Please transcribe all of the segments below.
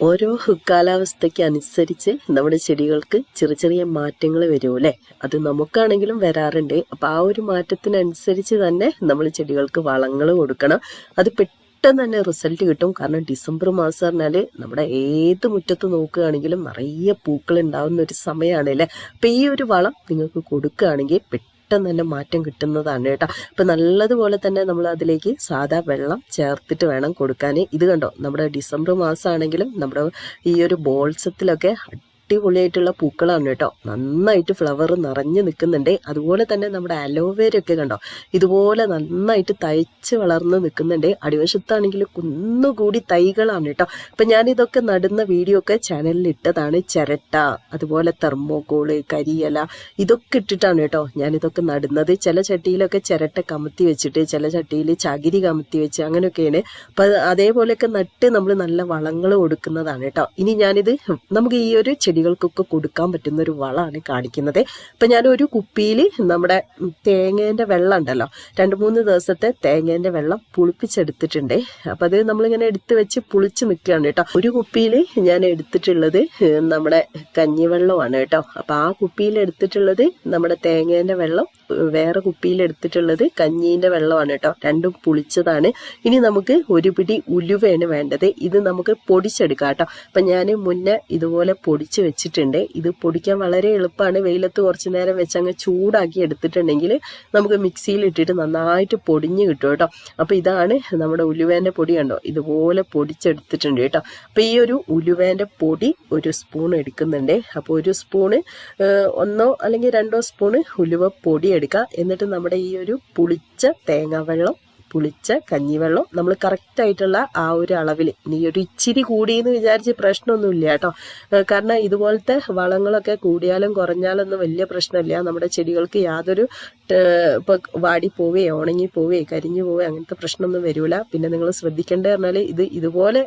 ഓരോ കാലാവസ്ഥയ്ക്ക് അനുസരിച്ച് നമ്മുടെ ചെടികൾക്ക് ചെറിയ ചെറിയ മാറ്റങ്ങൾ വരും അല്ലേ? അത് നമുക്കാണെങ്കിലും വരാറുണ്ട്. അപ്പൊ ആ ഒരു മാറ്റത്തിനനുസരിച്ച് തന്നെ നമ്മൾ ചെടികൾക്ക് വളങ്ങൾ കൊടുക്കണം. അത് പെട്ടെന്ന് തന്നെ റിസൾട്ട് കിട്ടും. കാരണം ഡിസംബർ മാസം പറഞ്ഞാൽ നമ്മുടെ ഏത് മുറ്റത്ത് നോക്കുകയാണെങ്കിലും നിറയെ പൂക്കൾ ഉണ്ടാവുന്ന ഒരു സമയമാണ് അല്ലേ? അപ്പൊ ഈ ഒരു വളം നിങ്ങൾക്ക് കൊടുക്കുകയാണെങ്കിൽ പെട്ടെന്ന് തന്നെ മാറ്റം കിട്ടുന്നതാണ് കേട്ടോ. അപ്പൊ നല്ലതുപോലെ തന്നെ നമ്മൾ അതിലേക്ക് സാധാ വെള്ളം ചേർത്തിട്ട് വേണം കൊടുക്കാൻ ഇത് കണ്ടോ? നമ്മുടെ ഡിസംബർ മാസമാണെങ്കിലും നമ്മുടെ ഈ ഒരു ബോൾസത്തിലൊക്കെ അടിപൊളിയായിട്ടുള്ള പൂക്കളാണ് കേട്ടോ. നന്നായിട്ട് ഫ്ലവർ നിറഞ്ഞു നിൽക്കുന്നുണ്ട്. അതുപോലെ തന്നെ നമ്മുടെ അലോവേര ഒക്കെ കണ്ടോ? ഇതുപോലെ നന്നായിട്ട് തയ്ച്ച് വളർന്ന് നിൽക്കുന്നുണ്ട്. അടിവശത്താണെങ്കിൽ കുന്നുകൂടി തൈകളാണ് കേട്ടോ. അപ്പം ഞാനിതൊക്കെ നടുന്ന വീഡിയോ ഒക്കെ ചാനലിൽ ഇട്ടതാണ്. ചിരട്ട അതുപോലെ തെർമോകോൾ കരിയല ഇതൊക്കെ ഇട്ടിട്ടാണ് കേട്ടോ ഞാനിതൊക്കെ നടുന്നത്. ചില ചട്ടിയിലൊക്കെ ചിരട്ട കമത്തി വെച്ചിട്ട് ചില ചട്ടിയിൽ ചകിരി കമത്തി വെച്ച് അങ്ങനെയൊക്കെയാണ്. അപ്പൊ അതേപോലെയൊക്കെ നട്ട് നമ്മൾ നല്ല വളങ്ങൾ കൊടുക്കുന്നതാണ് കേട്ടോ. ഇനി ഞാനിത് നമുക്ക് ഈ ഒരു ചെടികൾക്കൊക്കെ കൊടുക്കാൻ പറ്റുന്ന ഒരു വളമാണ് കാണിക്കുന്നത്. അപ്പം ഞാൻ ഒരു കുപ്പിയിൽ നമ്മുടെ തേങ്ങേന്റെ വെള്ളം ഉണ്ടല്ലോ രണ്ട് മൂന്ന് ദിവസത്തെ തേങ്ങേന്റെ വെള്ളം പുളിപ്പിച്ചെടുത്തിട്ടുണ്ട്. അപ്പം അത് നമ്മളിങ്ങനെ എടുത്ത് വെച്ച് പുളിച്ച് നിൽക്കുകയാണ് കേട്ടോ. ഒരു കുപ്പിയിൽ ഞാൻ എടുത്തിട്ടുള്ളത് നമ്മുടെ കഞ്ഞിവെള്ളമാണ് കേട്ടോ. അപ്പം ആ കുപ്പിയിൽ എടുത്തിട്ടുള്ളത് നമ്മുടെ തേങ്ങേന്റെ വെള്ളം വേറെ കുപ്പിയിൽ എടുത്തിട്ടുള്ളത് കഞ്ഞീന്റെ വെള്ളമാണ് കേട്ടോ. രണ്ടും പുളിച്ചതാണ്. ഇനി നമുക്ക് ഒരു പിടി ഉലുവയാണ് വേണ്ടത്. ഇത് നമുക്ക് പൊടിച്ചെടുക്കാം കേട്ടോ. അപ്പം ഞാൻ മുന്നേ ഇതുപോലെ പൊടിച്ച് വെച്ചിട്ടുണ്ട്. ഇത് പൊടിക്കാൻ വളരെ എളുപ്പമാണ്. വെയിലത്ത് കുറച്ച് നേരം വെച്ച് അങ്ങ് ചൂടാക്കി എടുത്തിട്ടുണ്ടെങ്കിൽ നമുക്ക് മിക്സിയിൽ ഇട്ടിട്ട് നന്നായിട്ട് പൊടിഞ്ഞ് കിട്ടും കേട്ടോ. അപ്പോൾ ഇതാണ് നമ്മുടെ ഉലുവേന്റെ പൊടി കണ്ടോ? ഇതുപോലെ പൊടിച്ചെടുത്തിട്ടുണ്ട് കേട്ടോ. അപ്പോൾ ഈ ഒരു ഉലുവേന്റെ പൊടി ഒരു സ്പൂൺ എടുക്കുന്നുണ്ട്. അപ്പോൾ ഒരു സ്പൂണ് ഒന്നോ അല്ലെങ്കിൽ രണ്ടോ സ്പൂണ് ഉലുവ പൊടി എടുക്കുക എന്നിട്ട് നമ്മുടെ ഈ ഒരു പുളിച്ച തേങ്ങാവെള്ളം പുളിച്ച കഞ്ഞിവെള്ളം നമ്മൾ കറക്റ്റ് ആയിട്ടുള്ള ആ ഒരു അളവിൽ ഇനി ഒരു ഇച്ചിരി കൂടിയെന്ന് വിചാരിച്ച് പ്രശ്നമൊന്നുമില്ല കേട്ടോ. കാരണം ഇതുപോലത്തെ വളങ്ങളൊക്കെ കൂടിയാലും കുറഞ്ഞാലൊന്നും വലിയ പ്രശ്നമില്ല. നമ്മുടെ ചെടികൾക്ക് യാതൊരു ഇപ്പൊ വാടി പോവേ ഉണങ്ങി പോവേ കരിഞ്ഞു പോവേ അങ്ങനത്തെ പ്രശ്നമൊന്നും വരില്ല പിന്നെ നിങ്ങൾ ശ്രദ്ധിക്കേണ്ടത് പറഞ്ഞാൽ ഇത് ഇതുപോലെ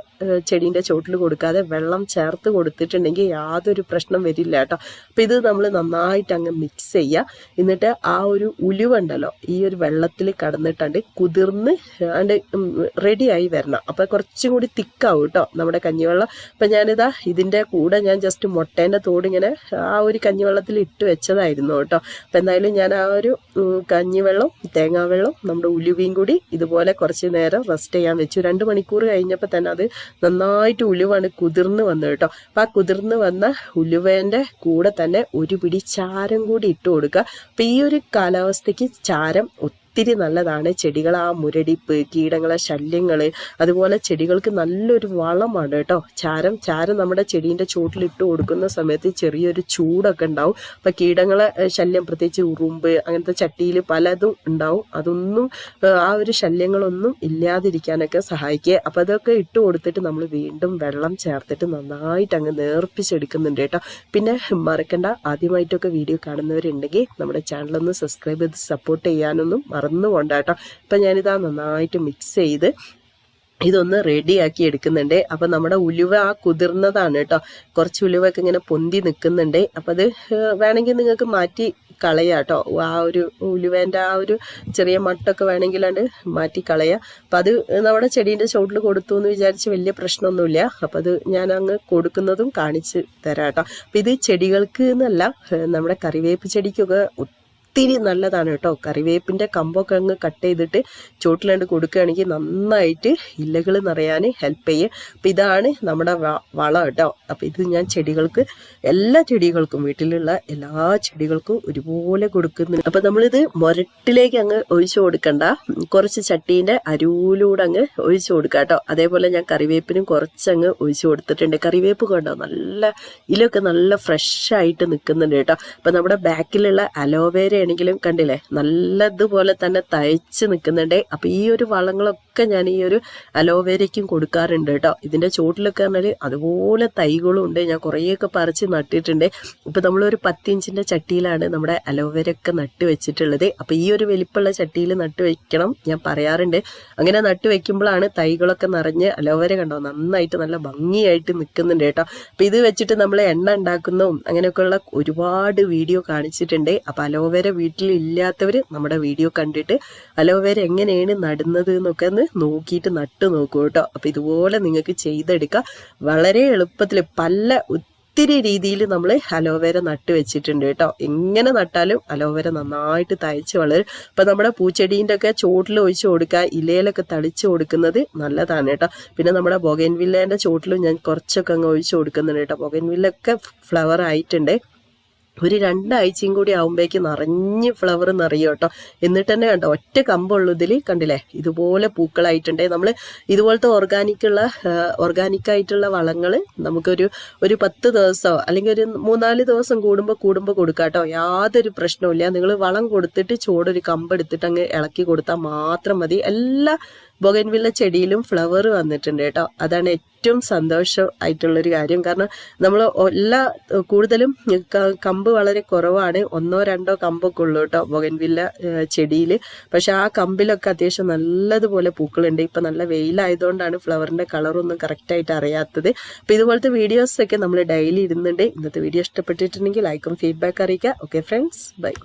ചെടീന്റെ ചോട്ടിൽ കൊടുക്കാതെ വെള്ളം ചേർത്ത് കൊടുത്തിട്ടുണ്ടെങ്കിൽ യാതൊരു പ്രശ്നം വരില്ല കേട്ടോ. അപ്പം ഇത് നമ്മൾ നന്നായിട്ട് അങ്ങ് മിക്സ് ചെയ്യുക എന്നിട്ട് ആ ഒരു ഉലുവുണ്ടല്ലോ ഈ ഒരു വെള്ളത്തിൽ കടന്നിട്ടുണ്ട് കുതിർന്ന് അണ്ട് റെഡിയായി വരണം. അപ്പം കുറച്ചും കൂടി തിക്കാവും കേട്ടോ നമ്മുടെ കഞ്ഞിവെള്ളം. അപ്പം ഞാനിതാ ഇതിന്റെ കൂടെ ഞാൻ ജസ്റ്റ് മുട്ടേന്റെ തോടിങ്ങനെ ആ ഒരു കഞ്ഞിവെള്ളത്തിൽ ഇട്ട് വെച്ചതായിരുന്നു കേട്ടോ. അപ്പം എന്തായാലും ഞാൻ ആ ഒരു കഞ്ഞിവെള്ളം തേങ്ങാവെള്ളം നമ്മുടെ ഉലുവയും കൂടി ഇതുപോലെ കുറച്ച് നേരം റെസ്റ്റ് ചെയ്യാൻ വെച്ചു. രണ്ട് മണിക്കൂർ കഴിഞ്ഞപ്പോൾ തന്നെ അത് നന്നായിട്ട് ഉലുവാണ് കുതിർന്ന് വന്നു കേട്ടോ. അപ്പം ആ കുതിർന്ന് വന്ന ഉലുവേന്റെ കൂടെ തന്നെ ഒരു പിടി ചാരം കൂടി ഇട്ട് കൊടുക്കുക. അപ്പോൾ ഈ ഒരു കാലാവസ്ഥയ്ക്ക് ചാരം ഒത്തിരി നല്ലതാണ്. ചെടികൾ ആ മുരടിപ്പ് കീടങ്ങളെ ശല്യങ്ങൾ അതുപോലെ ചെടികൾക്ക് നല്ലൊരു വളമാണ് കേട്ടോ. ചാരം ചാരം നമ്മുടെ ചെടീന്റെ ചുവട്ടിലിട്ട് കൊടുക്കുന്ന സമയത്ത് ചെറിയൊരു ചൂടൊക്കെ ഉണ്ടാവും. അപ്പം കീടങ്ങളെ ശല്യം പ്രത്യേകിച്ച് ഉറുമ്പ് അങ്ങനത്തെ ചട്ടിയിൽ പലതും ഉണ്ടാവും. അതൊന്നും ആ ഒരു ശല്യങ്ങളൊന്നും ഇല്ലാതിരിക്കാനൊക്കെ സഹായിക്കുക. അപ്പം അതൊക്കെ ഇട്ട് കൊടുത്തിട്ട് നമ്മൾ വീണ്ടും വെള്ളം ചേർത്തിട്ട് നന്നായിട്ട് അങ്ങ് നേർപ്പിച്ചെടുക്കുന്നുണ്ട് കേട്ടോ. പിന്നെ മറക്കണ്ട. ആദ്യമായിട്ടൊക്കെ വീഡിയോ കാണുന്നവരുണ്ടെങ്കിൽ നമ്മുടെ ചാനലൊന്ന് സബ്സ്ക്രൈബ് ചെയ്ത് സപ്പോർട്ട് ചെയ്യാനൊന്നും മറന്നു പോണ്ട കേട്ടോ. അപ്പം ഞാനിതാ നന്നായിട്ട് മിക്സ് ചെയ്ത് ഇതൊന്ന് റെഡിയാക്കി എടുക്കുന്നുണ്ട്. അപ്പോൾ നമ്മുടെ ഉലുവ ആ കുതിർന്നതാണ് കേട്ടോ. കുറച്ച് ഉലുവൊക്കെ ഇങ്ങനെ പൊന്തി നിൽക്കുന്നുണ്ട്. അപ്പോൾ അത് വേണമെങ്കിൽ നിങ്ങൾക്ക് മാറ്റി കളയാം കേട്ടോ. ആ ഒരു ഉലുവേന്റെ ആ ഒരു ചെറിയ മട്ടൊക്കെ വേണമെങ്കിലാണ്ട് മാറ്റി കളയാം. അപ്പം അത് നമ്മുടെ ചെടീന്റെ ചുവട്ടിൽ കൊടുത്തു എന്ന് വിചാരിച്ച് വലിയ പ്രശ്നമൊന്നുമില്ല. അപ്പം അത് ഞാൻ അങ്ങ് കൊടുക്കുന്നതും കാണിച്ച് തരാം കേട്ടോ. അപ്പം ഇത് ചെടികൾക്ക് എന്നല്ല നമ്മുടെ കറിവേപ്പ് ചെടിക്കൊക്കെ ഒത്തിരി നല്ലതാണ് കേട്ടോ. കറിവേപ്പിന്റെ കമ്പൊക്കെ അങ്ങ് കട്ട് ചെയ്തിട്ട് ചോട്ടിലാണ്ട് കൊടുക്കുകയാണെങ്കിൽ നന്നായിട്ട് ഇലകൾ നിറയാൻ ഹെൽപ്പ് ചെയ്യും. അപ്പം ഇതാണ് നമ്മുടെ വളം കേട്ടോ. അപ്പം ഇത് ഞാൻ ചെടികൾക്ക് എല്ലാ ചെടികൾക്കും വീട്ടിലുള്ള എല്ലാ ചെടികൾക്കും ഒരുപോലെ കൊടുക്കുന്നുണ്ട്. അപ്പം നമ്മളിത് മുരട്ടിലേക്ക് അങ്ങ് ഒഴിച്ചു കൊടുക്കണ്ട. കുറച്ച് ചട്ടീന്റെ അരുവിലൂടെ അങ്ങ് ഒഴിച്ചു കൊടുക്കുക കേട്ടോ. അതേപോലെ ഞാൻ കറിവേപ്പിനും കുറച്ചങ്ങ് ഒഴിച്ചു കൊടുത്തിട്ടുണ്ട്. കറിവേപ്പ് കണ്ടോ? നല്ല ഇലൊക്കെ നല്ല ഫ്രഷ് ആയിട്ട് നിൽക്കുന്നുണ്ട് കേട്ടോ. അപ്പം നമ്മുടെ ബാക്കിലുള്ള അലോവേര ആണെങ്കിലും കണ്ടില്ലേ? നല്ലതുപോലെ തന്നെ തയ്ച്ച് നിൽക്കുന്നുണ്ട്. അപ്പൊ ഈ ഒരു വളങ്ങളൊക്കെ ഞാൻ ഈ ഒരു അലോവേരയ്ക്കും കൊടുക്കാറുണ്ട് കേട്ടോ. ഇതിന്റെ ചുവട്ടിലൊക്കെ പറഞ്ഞാൽ അതുപോലെ തൈകളും ഉണ്ട്. ഞാൻ കുറേയൊക്കെ പറിച്ച് നട്ടിട്ടുണ്ട്. ഇപ്പൊ നമ്മളൊരു പത്തിഞ്ചിന്റെ ചട്ടിയിലാണ് നമ്മുടെ അലോവേര ഒക്കെ നട്ട് വെച്ചിട്ടുള്ളത്. അപ്പൊ ഈ ഒരു വലിപ്പമുള്ള ചട്ടിയിൽ നട്ട് വെക്കണം ഞാൻ പറയാറുണ്ട്. അങ്ങനെ നട്ട് വെക്കുമ്പോഴാണ് തൈകളൊക്കെ നിറഞ്ഞ് അലോവേര കണ്ടോ? നന്നായിട്ട് നല്ല ഭംഗിയായിട്ട് നിൽക്കുന്നുണ്ട് കേട്ടോ. അപ്പൊ ഇത് വെച്ചിട്ട് നമ്മൾ എണ്ണ ഉണ്ടാക്കുന്നതും അങ്ങനെയൊക്കെയുള്ള ഒരുപാട് വീഡിയോ കാണിച്ചിട്ടുണ്ട്. അപ്പൊ അലോവേര വീട്ടിൽ ഇല്ലാത്തവർ നമ്മുടെ വീഡിയോ കണ്ടിട്ട് അലോവേര എങ്ങനെയാണ് നടുന്നത് എന്നൊക്കെ ഒന്ന് നോക്കിയിട്ട് നട്ട് നോക്കൂ കേട്ടോ. അപ്പോൾ ഇതുപോലെ നിങ്ങൾക്ക് ചെയ്തെടുക്കാം. വളരെ എളുപ്പത്തിൽ പല ഒത്തിരി രീതിയിൽ നമ്മൾ അലോവേര നട്ട് വെച്ചിട്ടുണ്ട് കേട്ടോ. എങ്ങനെ നട്ടാലും അലോവേര നന്നായിട്ട് തയ്ച്ച് വളരും. ഇപ്പം നമ്മുടെ പൂച്ചെടീന്റെ ഒക്കെ ചോട്ടിൽ ഒഴിച്ചു കൊടുക്കുക ഇലയിലൊക്കെ തളിച്ചു കൊടുക്കുന്നത് നല്ലതാണ് കേട്ടോ. പിന്നെ നമ്മുടെ ബൊഗൻവില്ലേന്റെ ചോട്ടിലും ഞാൻ കുറച്ചൊക്കെ അങ്ങ് ഒഴിച്ചു കൊടുക്കുന്നുണ്ട് കേട്ടോ. ബൊഗൻവില്ലൊക്കെ ഫ്ലവർ ആയിട്ടുണ്ട്. ഒരു രണ്ടാഴ്ചയും കൂടി ആകുമ്പോഴേക്ക് നിറഞ്ഞ് ഫ്ലവർ നിറയും കേട്ടോ. എന്നിട്ട് തന്നെ കണ്ടോ ഒറ്റ കമ്പുള്ളതിൽ കണ്ടില്ലേ? ഇതുപോലെ പൂക്കളായിട്ടുണ്ട്. നമ്മൾ ഇതുപോലത്തെ ഓർഗാനിക്കുള്ള ഓർഗാനിക്കായിട്ടുള്ള വളങ്ങൾ നമുക്കൊരു ഒരു പത്ത് ദിവസമോ അല്ലെങ്കിൽ ഒരു മൂന്നാൽ ദിവസം കൂടുമ്പോൾ കൂടുമ്പോൾ കൊടുക്കാം കേട്ടോ. യാതൊരു പ്രശ്നവുമില്ല നിങ്ങൾ വളം കൊടുത്തിട്ട് ചൂടൊരു കമ്പെടുത്തിട്ട് അങ്ങ് ഇളക്കി കൊടുത്താൽ മാത്രം മതി. എല്ലാ ബൊഗൻവില്ല ചെടിയിലും ഫ്ലവർ വന്നിട്ടുണ്ട് കേട്ടോ. അതാണ് ഏറ്റവും സന്തോഷം ആയിട്ടുള്ളൊരു കാര്യം. കാരണം നമ്മൾ എല്ലാ കൂടുതലും കമ്പ് വളരെ കുറവാണ്. ഒന്നോ രണ്ടോ കമ്പൊക്കെ ഉള്ളൂ കേട്ടോ ബൊഗൻവില്ല ചെടിയിൽ പക്ഷെ ആ കമ്പിലൊക്കെ അത്യാവശ്യം നല്ലതുപോലെ പൂക്കളുണ്ട്. ഇപ്പം നല്ല വെയിലായതുകൊണ്ടാണ് ഫ്ലവറിന്റെ കളറൊന്നും കറക്റ്റായിട്ട് അറിയാത്തത്. അപ്പോൾ ഇതുപോലത്തെ വീഡിയോസൊക്കെ നമ്മൾ ഡെയിലി ഇടുന്നുണ്ട്. ഇന്നത്തെ വീഡിയോ ഇഷ്ടപ്പെട്ടിട്ടുണ്ടെങ്കിൽ ലൈക്കും ഫീഡ്ബാക്ക് അറിയിക്കുക. Okay friends bye